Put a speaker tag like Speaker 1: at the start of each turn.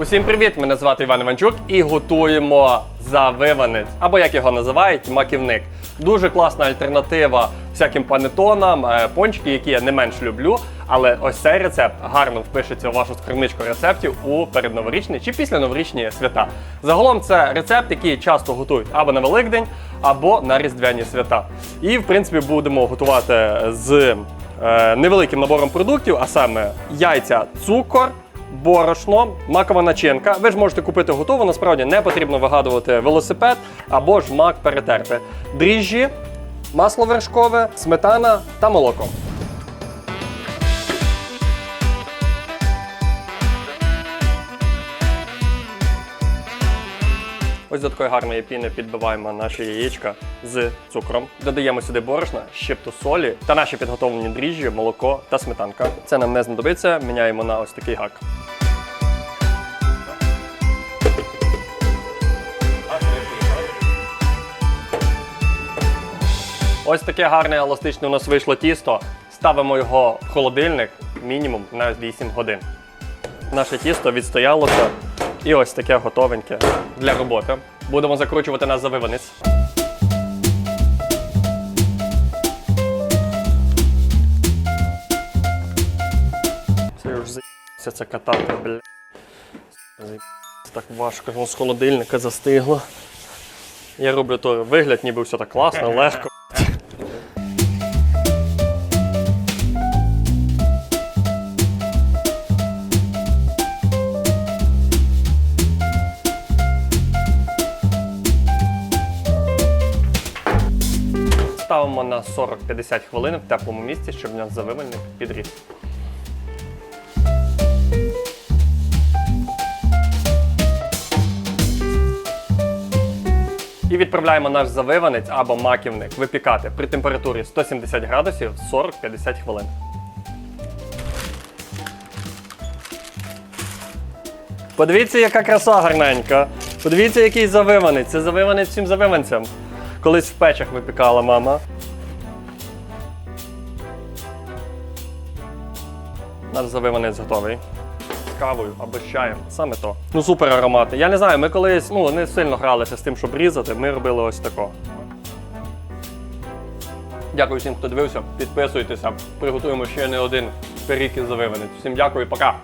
Speaker 1: Усім привіт! Мене звати Іван Іванчук і готуємо завиванець, або як його називають, маківник. Дуже класна альтернатива всяким панетонам, е, пончики, які я не менш люблю. Але ось цей рецепт гарно впишеться у вашу скарбничку рецептів у передноворічні чи післяноворічні свята. Загалом це рецепт, який часто готують або на Великдень, або на Різдвяні свята. І в принципі будемо готувати з е, невеликим набором продуктів, а саме яйця, цукор борошно, макова начинка. Ви ж можете купити готову, насправді не потрібно вигадувати велосипед або ж мак перетерти. Дріжджі, масло вершкове, сметана та молоко. Ось до такої гарної піни підбиваємо наші яєчка з цукром. Додаємо сюди борошна, щепту солі та наші підготовлені дріжджі, молоко та сметанка. Це нам не знадобиться, міняємо на ось такий гак. Ось таке гарне еластичне у нас вийшло тісто. Ставимо його в холодильник мінімум на 8 годин. Наше тісто відстоялося і ось таке готовеньке для роботи. Будемо закручувати на завиванець. Це ж заїбся це катати, бля. Заїбся так важко, з холодильника застигло. Я роблю той вигляд, ніби все так класно, легко. Ставимо на 40-50 хвилин в теплому місці, щоб у нас завивальник підріс. І відправляємо наш завиванець або маківник випікати при температурі 170 градусів 40-50 хвилин. Подивіться, яка краса гарненька. Подивіться, який завиванець. Це завиванець всім завиванцям. Колись в печах випікала мама. Наш завиванець готовий. З кавою або з чаєм. Саме то. Ну супер аромати. Я не знаю, ми колись ну, не сильно гралися з тим, щоб різати. Ми робили ось тако. Дякую всім, хто дивився. Підписуйтеся. Приготуємо ще не один пиріг із завиванець. Всім дякую, пока!